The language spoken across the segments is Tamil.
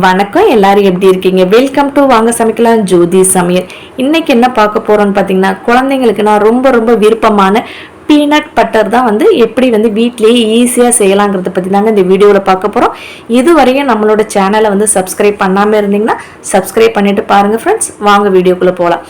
வணக்கம் எல்லாரும் எப்படி இருக்கீங்க? வெல்கம் டு வாங்க சமைக்கலாம் ஜோதி சமையல். இன்னைக்கு என்ன பார்க்க போறோம்னு பார்த்தீங்கன்னா குழந்தைங்களுக்கு நான் ரொம்ப ரொம்ப விருப்பமான பீனட் பட்டர் தான் வந்து எப்படி வந்து வீட்லேயே ஈஸியாக செய்யலாங்கிறத பற்றி தாங்க இந்த வீடியோவில் பார்க்க போகிறோம் இதுவரையும் நம்மளோட சேனலை வந்து சப்ஸ்கிரைப் பண்ணாமல் இருந்தீங்கன்னா சப்ஸ்கிரைப் பண்ணிட்டு பாருங்கள் ஃப்ரெண்ட்ஸ் வாங்க வீடியோக்குள்ளே போகலாம்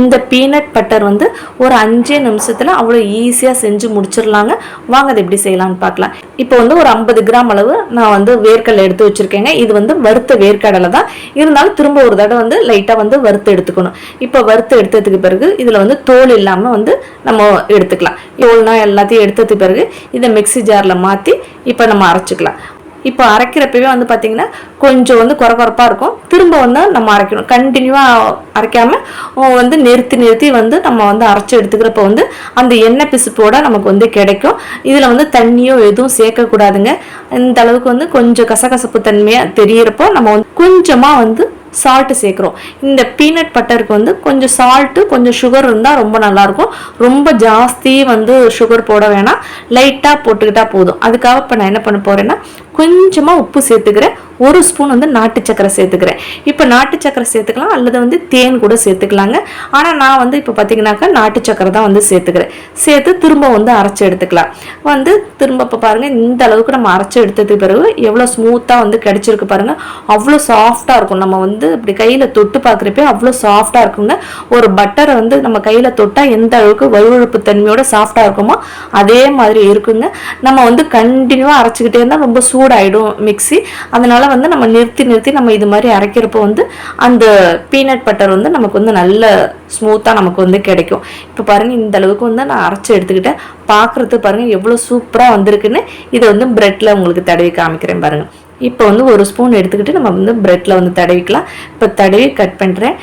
இந்த பீனட் பட்டர் வந்து ஒரு அஞ்சே நிமிஷத்தில் அவ்வளோ ஈஸியாக செஞ்சு முடிச்சிடலாங்க. வாங்க அதை எப்படி செய்யலாம்னு பார்க்கலாம். இப்போ வந்து ஒரு ஐம்பது கிராம் அளவு நான் வந்து வேர்க்கடலை எடுத்து வச்சிருக்கேங்க. இது வந்து வறுத்த வேர்க்கடலை தான். இருந்தாலும் திரும்ப ஒரு தடவை வந்து லைட்டாக வந்து வறுத்து எடுத்துக்கணும். இப்போ வறுத்து எடுத்ததுக்கு பிறகு இதில் வந்து தோல் இல்லாமல் வந்து நம்ம எடுத்துக்கலாம். இவ்வளோ எல்லாத்தையும் எடுத்ததுக்கு பிறகு இதை மிக்ஸி ஜாரில் மாற்றி இப்போ நம்ம அரைச்சிக்கலாம். இப்போ அரைக்கிறப்பவே வந்து பார்த்திங்கன்னா கொஞ்சம் வந்து குறகுறப்பாக இருக்கும். திரும்ப வந்து நம்ம அரைக்கணும். கண்டினியூவாக அரைக்காமல் வந்து நிறுத்தி நிறுத்தி வந்து நம்ம வந்து அரைச்சி எடுத்துக்கிறப்ப வந்து அந்த எண்ணெய் பிசுப்போட நமக்கு வந்து கிடைக்கும். இதில் வந்து தண்ணியோ எதுவும் சேர்க்கக்கூடாதுங்க. இந்த அளவுக்கு வந்து கொஞ்சம் கசகசப்பு தன்மையாக தெரியிறப்போ நம்ம வந்து கொஞ்சமாக வந்து சால்ட்டு சேர்க்குறோம். இந்த பீனட் பட்டருக்கு வந்து கொஞ்சம் சால்ட்டு கொஞ்சம் சுகர் இருந்தால் ரொம்ப நல்லாயிருக்கும். ரொம்ப ஜாஸ்தி வந்து சுகர் போட வேணாம். லைட்டாக போட்டுக்கிட்டால் போதும். அதுக்காக இப்போ நான் என்ன பண்ண போகிறேன்னா கொஞ்சமாக உப்பு சேர்த்துக்கிறேன். ஒரு ஸ்பூன் வந்து நாட்டு சக்கரை சேர்த்துக்கிறேன். இப்போ நாட்டு சக்கரை சேர்த்துக்கலாம் அல்லது வந்து தேன் கூட சேர்த்துக்கலாங்க. ஆனால் நான் வந்து இப்போ பார்த்தீங்கன்னாக்கா நாட்டு சக்கரை தான் வந்து சேர்த்துக்கிறேன். சேர்த்து திரும்ப வந்து அரைச்சி எடுத்துக்கலாம். வந்து திரும்ப இப்போ பாருங்கள் இந்த அளவுக்கு நம்ம அரைச்சி எடுத்ததுக்கு பிறகு எவ்வளோ ஸ்மூத்தாக வந்து கிடச்சிருக்கு பாருங்கள் அவ்வளோ சாஃப்டாக இருக்கும். நம்ம வந்து இப்படி கையில் தொட்டு பார்க்குறப்பே அவ்வளோ சாஃப்டாக இருக்குங்க. ஒரு பட்டரை வந்து நம்ம கையில் தொட்டால் எந்த அளவுக்கு வலுவழுப்பு தன்மையோட சாஃப்டாக இருக்குமோ அதே மாதிரி இருக்குங்க. நம்ம வந்து கண்டினியூவாக அரைச்சிக்கிட்டே இருந்தால் ரொம்ப சூடு சூடாயிடும் மிக்ஸி. அதனால் வந்து நம்ம நிறுத்தி நிறுத்தி நம்ம இது மாதிரி அரைக்கிறப்போ வந்து அந்த பீனட் பட்டர் வந்து நமக்கு வந்து நல்ல ஸ்மூத்தாக நமக்கு வந்து கிடைக்கும். இப்போ பாருங்கள் இந்த அளவுக்கு வந்து நான் அரைச்சி எடுத்துக்கிட்டேன். பார்க்குறது பாருங்கள் எவ்வளோ சூப்பராக வந்திருக்குன்னு இதை வந்து பிரெட்டில் உங்களுக்கு தடவி காமிக்கிறேன் பாருங்கள் இப்போ வந்து ஒரு ஸ்பூன் எடுத்துக்கிட்டு நம்ம வந்து பிரெட்டில் வந்து தடவிக்கலாம். இப்போ தடவி கட் பண்ணுறேன்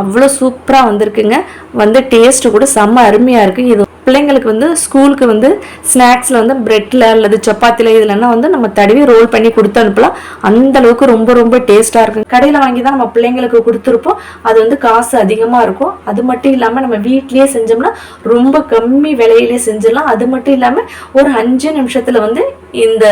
அவ்வளோ சூப்பராக வந்திருக்குங்க. வந்து டேஸ்ட்டு கூட செம்ம அருமையாக இருக்குது இது பிள்ளைங்களுக்கு வந்து ஸ்கூலுக்கு வந்து ஸ்நாக்ஸில் வந்து பிரெட்டில் அல்லது சப்பாத்தியில் இதுலன்னா வந்து நம்ம தடவி ரோல் பண்ணி கொடுத்து அனுப்பலாம். அந்த அளவுக்கு ரொம்ப ரொம்ப டேஸ்ட்டாக இருக்கும். கடையில் வாங்கி தான் நம்ம பிள்ளைங்களுக்கு கொடுத்துருப்போம். அது வந்து காசு அதிகமாக இருக்கும். அது மட்டும் இல்லாமல் நம்ம வீட்லேயே செஞ்சோம்னா ரொம்ப கம்மி விலையிலே செஞ்சிடலாம். அது மட்டும் இல்லாமல் ஒரு அஞ்சு நிமிஷத்தில் வந்து இந்த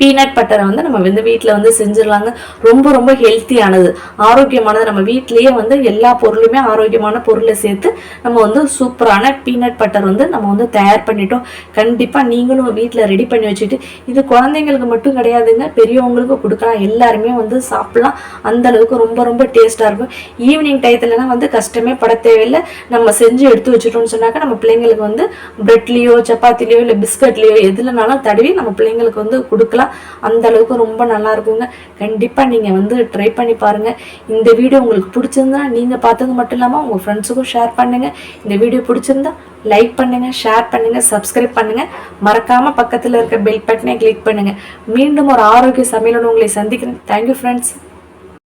பீனட் பட்டரை வந்து நம்ம வந்து வீட்டில் வந்து செஞ்சிடலாங்க. ரொம்ப ரொம்ப ஹெல்த்தியானது ஆரோக்கியமானது. நம்ம வீட்லேயே வந்து எல்லா பொருளுமே ஆரோக்கியமான பொருளை சேர்த்து நம்ம வந்து சூப்பரான பீனட் பட்டர் வந்து நம்ம வந்து தயார் பண்ணிட்டோம். கண்டிப்பாக நீங்களும் வீட்டில் ரெடி பண்ணி வச்சுட்டு இது குழந்தைங்களுக்கு மட்டும் கிடையாதுங்க. பெரியவங்களுக்கு கொடுக்கலாம். எல்லாருமே வந்து சாப்பிட்லாம். அந்த அளவுக்கு ரொம்ப ரொம்ப டேஸ்ட்டாக இருக்கும். ஈவினிங் டயத்துலலாம் வந்து கஷ்டமே பட தேவையில்லை. நம்ம செஞ்சு எடுத்து வச்சுட்டோம்னு சொன்னாக்க நம்ம பிள்ளைங்களுக்கு வந்து பிரெட்லேயோ சப்பாத்திலையோ இல்லை பிஸ்கட்லேயோ எதுலனாலும் தடவி நம்ம பிள்ளைங்களுக்கு வந்து கொடுக்கலாம். அந்த அளவுக்கு ரொம்ப நல்லா இருக்குங்க. கண்டிப்பாக நீங்கள் வந்து ட்ரை பண்ணி பாருங்கள் இந்த வீடியோ உங்களுக்கு பிடிச்சிருந்தா நீங்கள் பார்த்தது மட்டும் இல்லாமல் உங்கள் ஃப்ரெண்ட்ஸுக்கும் ஷேர் பண்ணுங்கள் இந்த வீடியோ பிடிச்சிருந்தா லைக் பண்ணுங்கள் ஷேர் பண்ணுங்கள் சப்ஸ்கிரைப் பண்ணுங்கள் மறக்காமல் பக்கத்தில் இருக்க பெல் பட்டனை கிளிக் பண்ணுங்கள் மீண்டும் ஒரு ஆரோக்கிய சமையலோடு உங்களை சந்திக்கிறேன். Thank you friends